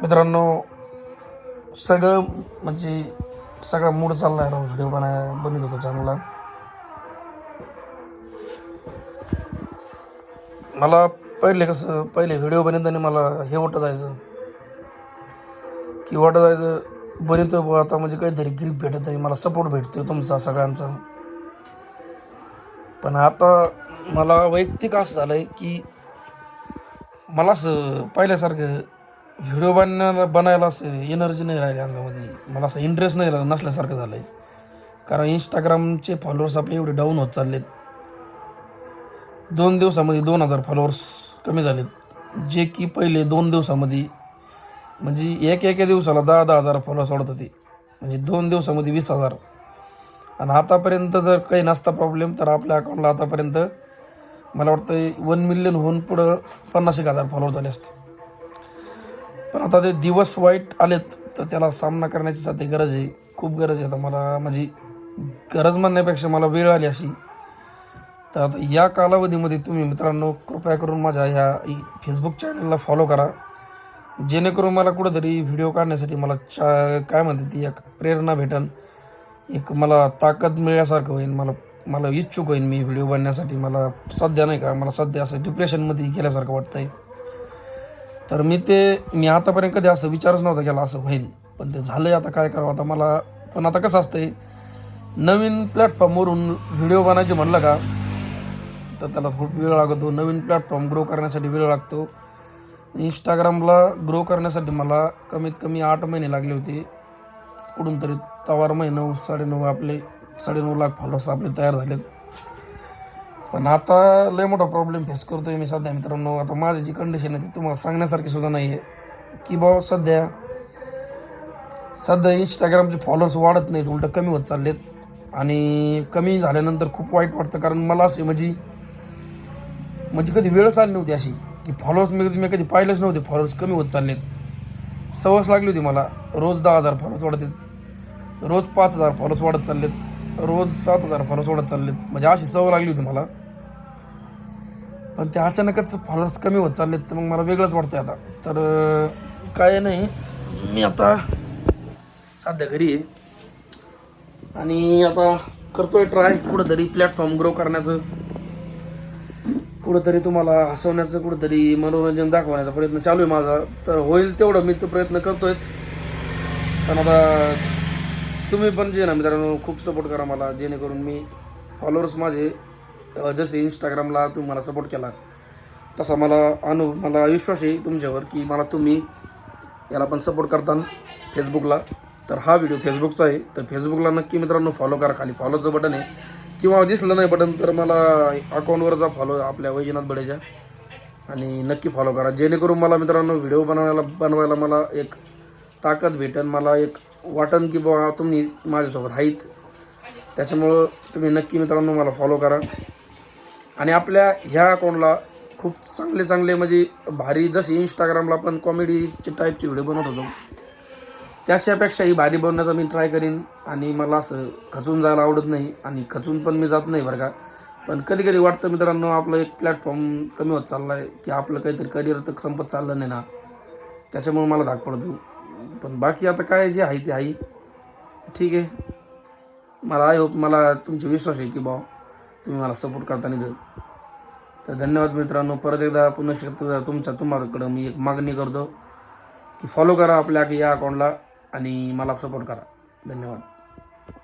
मित्रांनो सगळं म्हणजे सगळा मूड चालला आहे व्हिडिओ बनाय बनवत होतो चांगला. मला पहिले कसं पहिले व्हिडिओ बनवताना मला हे वाटत जायचं की वाटत जायचं बनवतो बुवा आता म्हणजे काहीतरी ग्रीप भेटत आहे मला सपोर्ट भेटतोय तुमचा सगळ्यांचा. पण आता मला वैयक्तिक असं झालं आहे की मला असं पहिल्यासारखं व्हिडिओ बनण्याला बनायला असं एनर्जी नाही राहिली अंगामध्ये. मला असं इंटरेस्ट नाही राहिला नसल्यासारखं झालं आहे कारण इंस्टाग्रामचे फॉलोअर्स आपले एवढे डाऊन होत चाललेत. दोन दिवसामध्ये दोन हजार फॉलोअर्स कमी झालेत. जे की पहिले दोन दिवसामध्ये म्हणजे एक एका दिवसाला दहा दहा हजार फॉलोअर्स वाढत होते. म्हणजे दोन दिवसामध्ये वीस हजार. आणि आतापर्यंत जर काही नसता प्रॉब्लेम तर आपल्या अकाउंटला आतापर्यंत मला वाटतं वन मिलियन होऊन पुढं पन्नास एक हजार फॉलोअर झाले असते. पण आता ते दिवस वाईट आलेत तर त्याला सामना करण्याची सध्या गरज आहे. खूप गरज आहे. आता मला माझी गरज म्हणण्यापेक्षा मला वेळ आली अशी. तर आता या कालावधीमध्ये तुम्ही मित्रांनो कृपया करून माझ्या ह्या फेसबुक चॅनलला फॉलो करा. जेणेकरून मला कुठंतरी व्हिडिओ काढण्यासाठी मला चा काय म्हणते ती एक प्रेरणा भेटन. एक मला ताकद मिळण्यासारखं होईल मला मला इच्छुक होईन मी व्हिडिओ बनण्यासाठी. मला सध्या नाही का मला सध्या असं डिप्रेशनमध्ये गेल्यासारखं वाटतं आहे तर मी ते मी आतापर्यंत कधी असं विचारच नव्हता केला असं होईल. पण ते झालंय आता काय करावं? आता मला पण आता कसं असतंय नवीन प्लॅटफॉर्मवरून व्हिडिओ बनायचे म्हणलं का तर त्याला खूप वेळ लागतो. नवीन प्लॅटफॉर्म ग्रो करण्यासाठी वेळ लागतो. इंस्टाग्रामला ग्रो करण्यासाठी मला कमीत कमी आठ महिने लागले होते. कुठून तरी तवार महिना साडेनऊ आपले साडेनऊ लाख फॉलोअर्स आपले तयार झालेत. पण आता लय मोठा प्रॉब्लेम फेस करतोय मी सध्या मित्रांनो. आता माझी जी कंडिशन आहे ती तुम्हाला सांगण्यासारखी सुद्धा नाही आहे की भाऊ सध्या सध्या इंस्टाग्रामचे फॉलोअर्स वाढत नाहीत उलट कमी होत चाललेत. आणि कमी झाल्यानंतर खूप वाईट वाटतं कारण मला असे म्हणजे म्हणजे कधी वेळच आली नव्हती अशी की फॉलोअर्स मी मी कधी पाहिलेच नव्हते. फॉलोअर्स कमी होत चाललेत. सवस लागली होती मला. रोज दहा हजार फॉलोअर्स वाढत आहेत. रोज पाच हजार फॉलोअर्स वाढत चाललेत. रोज सात हजार फॉलोअर्स वाढत चाललेत. म्हणजे अशी सवय लागली होती मला. पण ते अचानकच फॉलोअर्स कमी होत चाललेत तर मग मला वेगळंच वाटतं आता. तर काय नाही मी आता सध्या घरी आहे. आणि आता करतोय ट्राय कुठंतरी प्लॅटफॉर्म ग्रो करण्याचं. कुठंतरी तुम्हाला हसवण्याचं कुठंतरी मनोरंजन दाखवण्याचा प्रयत्न चालू आहे माझा. तर होईल तेवढं मी तो प्रयत्न करतोयच. पण आता तुम्ही पण जे ना मित्रांनो खूप सपोर्ट करा मला जेणेकरून मी फॉलोअर्स माझे जसे इंस्टाग्रामला तुम्ही मला सपोर्ट केला तसा मला अनु मला विश्वास आहे तुमच्यावर की मला तुम्ही याला पण सपोर्ट करता फेसबुकला तर हा व्हिडिओ फेसबुकचा आहे. तर फेसबुकला नक्की मित्रांनो फॉलो करा. खाली फॉलोचं बटन आहे. किंवा दिसलं नाही बटन तर मला अकाउंटवर जा फॉलो आपल्या वैजनाथ बडेच्या. आणि नक्की फॉलो करा. जेणेकरून मला मित्रांनो व्हिडिओ बनवायला बनवायला मला एक ताकद भेटन. मला एक वाटन की बाबा तुम्ही माझ्यासोबत आहेत त्याच्यामुळं तुम्ही नक्की मित्रांनो मला फॉलो करा. आणि आपल्या ह्या अकाउंटला खूप चांगले चांगले म्हणजे भारी जसे इंस्टाग्रामला पण कॉमेडीचे टाईपचे व्हिडिओ बनवत होतो. त्याच्यापेक्षाही भारी बनवण्याचा मी ट्राय करीन. आणि मला असं खचून जायला आवडत नाही आणि खचून पण मी जात नाही बरं का. पण कधी कधी वाटतं मित्रांनो आपलं एक प्लॅटफॉर्म कमी होत चालला आहे की आपलं काहीतरी करिअर तर संपत चाललं नाही ना. त्याच्यामुळे मला धाक पडतो पण बाकी आता काय जे आहे ते आहे. ठीक आहे. मला आय होप मला तुमचे विश्वास आहे की बा तुम्ही मला सपोर्ट करताना दिलं तर धन्यवाद मित्रांनो. परत एकदा पुन्हा शकतो तुमच्या तुम्हाकडं मी एक मागणी करतो की फॉलो करा आपल्या या अकाउंटला आणि मला सपोर्ट करा. धन्यवाद.